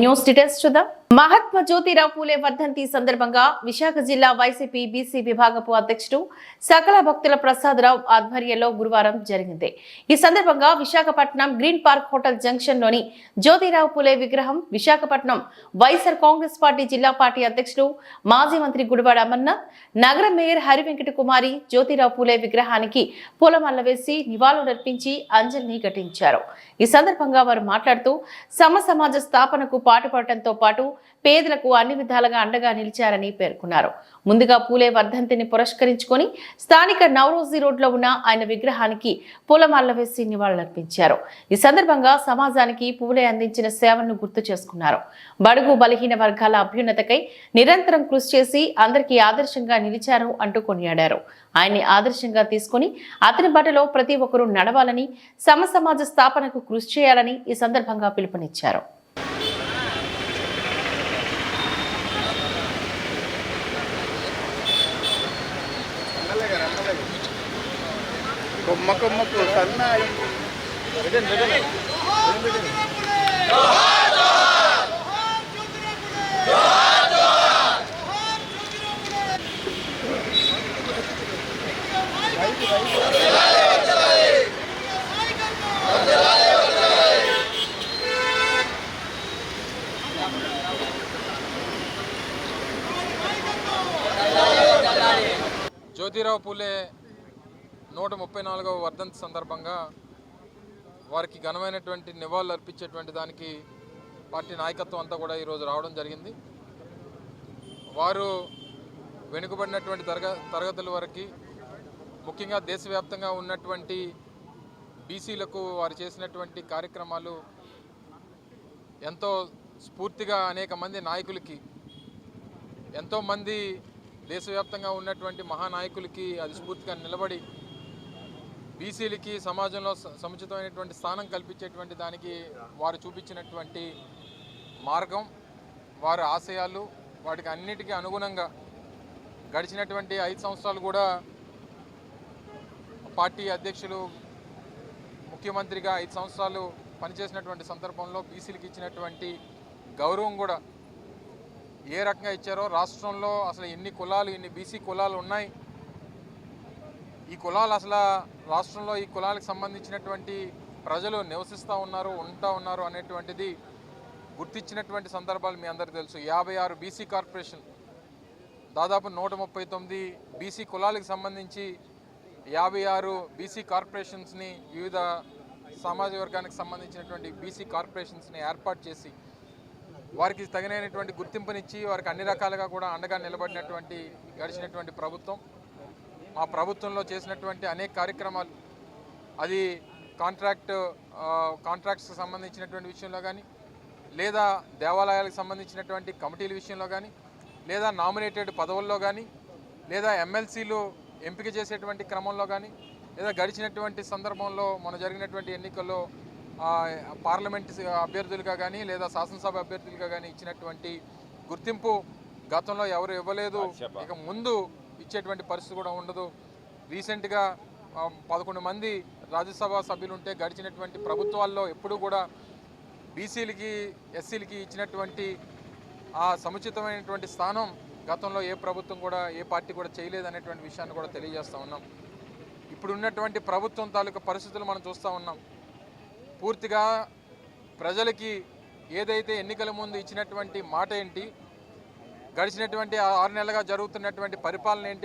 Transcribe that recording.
News details చూద్దాం. మహాత్మా జ్యోతిరావు పూలే వర్ధంతి సందర్భంగా విశాఖ జిల్లా వైసీపీ బీసీ విభాగపు అధ్యక్షుడు సకల భక్తుల ప్రసాదరావు ఆధ్వర్యంలో గురువారం జరిగింది. ఈ సందర్భంగా విశాఖపట్నం గ్రీన్ పార్క్ హోటల్ జంక్షన్లోని జ్యోతిరావు పూలే విగ్రహం విశాఖపట్నం వైఎస్ఆర్ కాంగ్రెస్ పార్టీ జిల్లా పార్టీ అధ్యక్షుడు మాజీ మంత్రి గుడివాడ అమర్నాథ్ నగర మేయర్ హరివెంకట కుమారి జ్యోతిరావు పూలే విగ్రహానికి పూలమల్ల వేసి నివాళులర్పించి అంజలిని ఘటించారు. ఈ సందర్భంగా వారు మాట్లాడుతూ సమ సమాజ స్థాపనకు పాటుపడటంతో పాటు పేదలకు అన్ని విధాలుగా అండగా నిలిచారని పేర్కొన్నారు. ముందుగా పూలే వర్ధంతిని పురస్కరించుకొని స్థానిక నవరోజీ రోడ్లో ఉన్న ఆయన విగ్రహానికి పూలమాల వేసి నివాళులర్పించారు. ఈ సందర్భంగా సమాజానికి పూలే అందించిన సేవలను గుర్తు చేసుకున్నారు. బడుగు బలహీన వర్గాల అభ్యున్నతకై నిరంతరం కృషి చేసి అందరికీ ఆదర్శంగా నిలిచారు అంటూ కొనియాడారు. ఆయన్ని ఆదర్శంగా తీసుకుని అతని బటలో ప్రతి ఒక్కరూ నడవాలని సమ సమాజ స్థాపనకు కృషి చేయాలని ఈ సందర్భంగా పిలుపునిచ్చారు. కొమ్మ కొమ్మకు సన్నాయి. జ్యోతిరావు పూలే నూట ముప్పై నాలుగవ వర్ధంతి సందర్భంగా వారికి ఘనమైనటువంటి నివాళులు అర్పించేటువంటి దానికి పార్టీ నాయకత్వం అంతా కూడా ఈరోజు రావడం జరిగింది. వారు వెనుకబడినటువంటి తరగ తరగతుల వరకు ముఖ్యంగా దేశవ్యాప్తంగా ఉన్నటువంటి బీసీలకు వారు చేసినటువంటి కార్యక్రమాలు ఎంతో స్ఫూర్తిగా అనేక మంది నాయకులకి ఎంతోమంది దేశవ్యాప్తంగా ఉన్నటువంటి మహానాయకులకి అది స్ఫూర్తిగా నిలబడి బీసీలకి సమాజంలో స- సముచితమైనటువంటి స్థానం కల్పించేటువంటి దానికి వారు చూపించినటువంటి మార్గం వారి ఆశయాలు వాటికి అన్నిటికీ అనుగుణంగా గడిచినటువంటి ఐదు సంవత్సరాలు కూడా పార్టీ అధ్యక్షులు ముఖ్యమంత్రిగా ఐదు సంవత్సరాలు పనిచేసినటువంటి సందర్భంలో బీసీలకు ఇచ్చినటువంటి గౌరవం కూడా ఏ రకంగా ఇచ్చారో రాష్ట్రంలో అసలు ఎన్ని కులాలు ఎన్ని బీసీ కులాలు ఉన్నాయి ఈ కులాలు అసలు రాష్ట్రంలో ఈ కులాలకు సంబంధించినటువంటి ప్రజలు నివసిస్తూ ఉన్నారు ఉంటా ఉన్నారు అనేటువంటిది గుర్తించినటువంటి సందర్భాలు మీ అందరికీ తెలుసు. యాభై ఆరు బీసీ కార్పొరేషన్ దాదాపు నూట ముప్పై తొమ్మిది బీసీ కులాలకు సంబంధించి యాభై ఆరు బీసీ కార్పొరేషన్స్ని వివిధ సమాజ వర్గానికి సంబంధించినటువంటి బీసీ కార్పొరేషన్స్ని ఏర్పాటు చేసి వారికి తగినటువంటి గుర్తింపునిచ్చి వారికి అన్ని రకాలుగా కూడా అండగా నిలబడినటువంటి గడిచినటువంటి ప్రభుత్వం. మా ప్రభుత్వంలో చేసినటువంటి అనేక కార్యక్రమాలు అది కాంట్రాక్ట్ కాంట్రాక్ట్స్కి సంబంధించినటువంటి విషయంలో కానీ లేదా దేవాలయాలకు సంబంధించినటువంటి కమిటీల విషయంలో కానీ లేదా నామినేటెడ్ పదవుల్లో కానీ లేదా ఎమ్మెల్సీలు ఎంపిక చేసేటువంటి క్రమంలో కానీ లేదా గడిచినటువంటి సందర్భంలో మన జరిగినటువంటి ఎన్నికల్లో పార్లమెంట్ అభ్యర్థులుగా కానీ లేదా శాసనసభ అభ్యర్థులుగా కానీ ఇచ్చినటువంటి గుర్తింపు గతంలో ఎవరు ఇవ్వలేదు. ఇక ముందు ఇచ్చేటువంటి పరిస్థితి కూడా ఉండదు. రీసెంట్గా పదకొండు మంది రాజ్యసభ సభ్యులు ఉంటే గడిచినటువంటి ప్రభుత్వాల్లో ఎప్పుడూ కూడా బీసీలకి ఎస్సీలకి ఇచ్చినటువంటి ఆ సముచితమైనటువంటి స్థానం గతంలో ఏ ప్రభుత్వం కూడా ఏ పార్టీ కూడా చేయలేదనేటువంటి విషయాన్ని కూడా తెలియజేస్తూ ఉన్నాం. ఇప్పుడు ఉన్నటువంటి ప్రభుత్వం తాలూకా పరిస్థితులు మనం చూస్తూ ఉన్నాం. పూర్తిగా ప్రజలకి ఏదైతే ఎన్నికల ముందు ఇచ్చినటువంటి మాట ఏంటి గడిచినటువంటి ఆరు నెలలుగా జరుగుతున్నటువంటి పరిపాలన ఏంటి